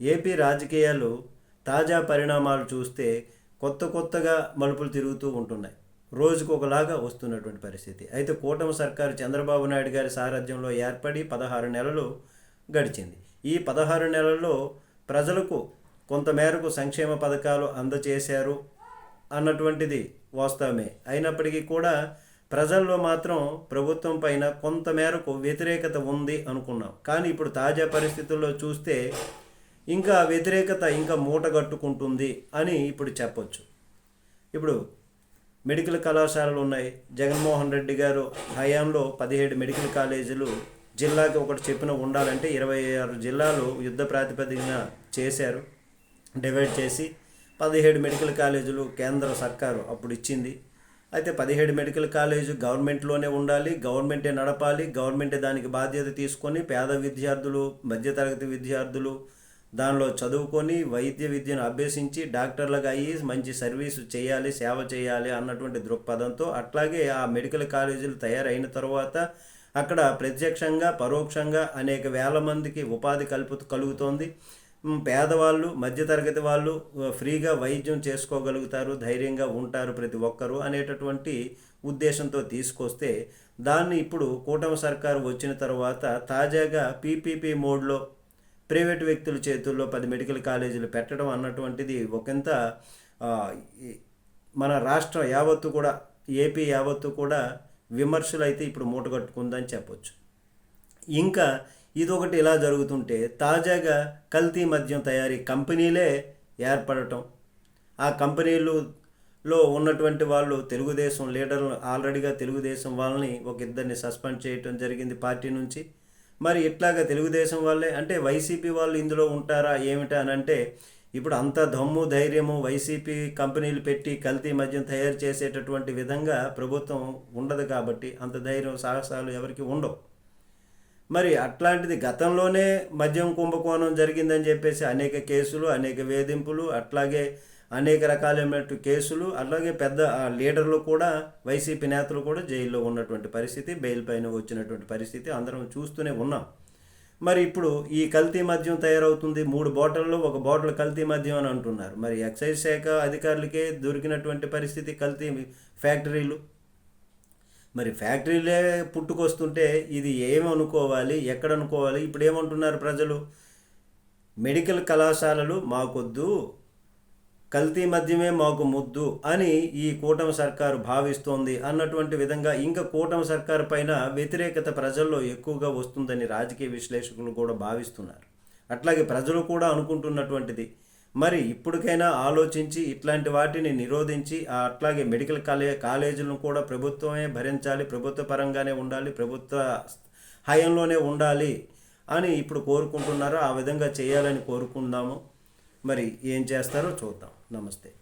AP రాజకీయాలు తాజా పరిణామాలు చూస్తే కొత్త కొత్తగా మలుపులు తిరుగుతూ ఉంటున్నాయి. రోజుకు ఒకలాగా వస్తున్నటువంటి పరిస్థితి. అయితే కూటమి సర్కారు చంద్రబాబు నాయుడు గారి సారథ్యంలో ఏర్పడి పదహారు నెలలు గడిచింది. ఈ పదహారు నెలల్లో ప్రజలకు కొంతమేరకు సంక్షేమ పథకాలు అందజేశారు అన్నటువంటిది వాస్తవమే. అయినప్పటికీ కూడా ప్రజల్లో మాత్రం ప్రభుత్వం పైన కొంతమేరకు వ్యతిరేకత ఉంది అనుకున్నాం. కానీ ఇప్పుడు తాజా పరిస్థితుల్లో చూస్తే ఇంకా వ్యతిరేకత ఇంకా మూట కట్టుకుంటుంది అని ఇప్పుడు చెప్పొచ్చు. ఇప్పుడు మెడికల్ కళాశాలలు ఉన్నాయి. జగన్మోహన్ రెడ్డి గారు హయాంలో పదిహేడు మెడికల్ కాలేజీలు జిల్లాకి ఒకటి చెప్పిన ఉండాలంటే ఇరవై ఆరు జిల్లాలు యుద్ధ ప్రాతిపదికన చేశారు. డివైడ్ చేసి పదిహేడు మెడికల్ కాలేజీలు కేంద్ర సర్కారు అప్పుడు ఇచ్చింది. అయితే పదిహేడు మెడికల్ కాలేజీ గవర్నమెంట్లోనే ఉండాలి గవర్నమెంటే నడపాలి గవర్నమెంటే దానికి బాధ్యత తీసుకొని పేద విద్యార్థులు మధ్యతరగతి విద్యార్థులు దానిలో చదువుకొని వైద్య విద్యను అభ్యసించి డాక్టర్లుగా అయ్యి మంచి సర్వీసు చేయాలి సేవ చేయాలి అన్నటువంటి దృక్పథంతో అట్లాగే ఆ మెడికల్ కాలేజీలు తయారైన తర్వాత అక్కడ ప్రత్యక్షంగా పరోక్షంగా అనేక వేల మందికి ఉపాధి కల్పు కలుగుతోంది. పేదవాళ్ళు మధ్యతరగతి వాళ్ళు ఫ్రీగా వైద్యం చేసుకోగలుగుతారు ధైర్యంగా ఉంటారు ప్రతి ఒక్కరూ అనేటటువంటి ఉద్దేశంతో తీసుకొస్తే దాన్ని ఇప్పుడు కూటమి సర్కారు వచ్చిన తర్వాత తాజాగా పీపీపీ మోడ్లో ప్రైవేట్ వ్యక్తుల చేతుల్లో పది మెడికల్ కాలేజీలు పెట్టడం అన్నటువంటిది ఒకంత మన రాష్ట్రం యావత్తు కూడా ఏపీ యావత్తు కూడా విమర్శలు అయితే ఇప్పుడు మూటగట్టుకుందని చెప్పొచ్చు. ఇంకా ఇదొకటి ఇలా జరుగుతుంటే తాజాగా కల్తీ మద్యం తయారీ కంపెనీలే ఏర్పడటం ఆ కంపెనీలులో ఉన్నటువంటి వాళ్ళు తెలుగుదేశం లీడర్లు ఆల్రెడీగా తెలుగుదేశం వాళ్ళని ఒక ఇద్దరిని సస్పెండ్ చేయటం జరిగింది పార్టీ నుంచి. మరి ఇట్లాగా తెలుగుదేశం వాళ్ళే? అంటే వైసీపీ వాళ్ళు ఇందులో ఉంటారా ఏమిటా అని అంటే ఇప్పుడు అంత దమ్ము ధైర్యము వైసీపీ కంపెనీలు పెట్టి కల్తీ మద్యం తయారు చేసేటటువంటి విధంగా ప్రభుత్వం ఉండదు కాబట్టి అంత ధైర్యం సాహసాలు ఎవరికి ఉండవు. మరి అట్లాంటిది గతంలోనే మద్యం కుంభకోణం జరిగిందని చెప్పేసి అనేక కేసులు అనేక వేధింపులు అట్లాగే అనేక రకాలైనటువంటి కేసులు అలాగే పెద్ద లీడర్లు కూడా వైసీపీ నేతలు కూడా జైల్లో ఉన్నటువంటి పరిస్థితి బెయిల్ పైన వచ్చినటువంటి పరిస్థితి అందరం చూస్తూనే ఉన్నాం. మరి ఇప్పుడు ఈ కల్తీ మద్యం తయారవుతుంది మూడు బాటిల్లో ఒక బాటిల్ కల్తీ మద్యం అని అంటున్నారు. మరి ఎక్సైజ్ శాఖ అధికారులకే దొరికినటువంటి పరిస్థితి కల్తీ ఫ్యాక్టరీలు? మరి ఫ్యాక్టరీలే పుట్టుకొస్తుంటే ఇది ఏమనుకోవాలి ఎక్కడ అనుకోవాలి ఇప్పుడు ఏమంటున్నారు ప్రజలు? మెడికల్ కళాశాలలు మాకొద్దు కల్తీ మద్యమే మాకు ముద్దు అని ఈ కూటమి సర్కారు భావిస్తోంది అన్నటువంటి విధంగా ఇంకా కూటమి సర్కారు పైన వ్యతిరేకత ప్రజల్లో ఎక్కువగా వస్తుందని రాజకీయ విశ్లేషకులు కూడా భావిస్తున్నారు. అట్లాగే ప్రజలు కూడా అనుకుంటున్నటువంటిది. మరి ఇప్పటికైనా ఆలోచించి ఇట్లాంటి వాటిని నిరోధించి అట్లాగే మెడికల్ కాలే కాలేజీలను కూడా ప్రభుత్వమే భరించాలి ప్రభుత్వ పరంగానే ఉండాలి ప్రభుత్వ హయంలోనే ఉండాలి అని ఇప్పుడు కోరుకుంటున్నారో? ఆ విధంగా చేయాలని కోరుకుందాము. మరి ఏం చేస్తారో చూద్దాం. నమస్తే.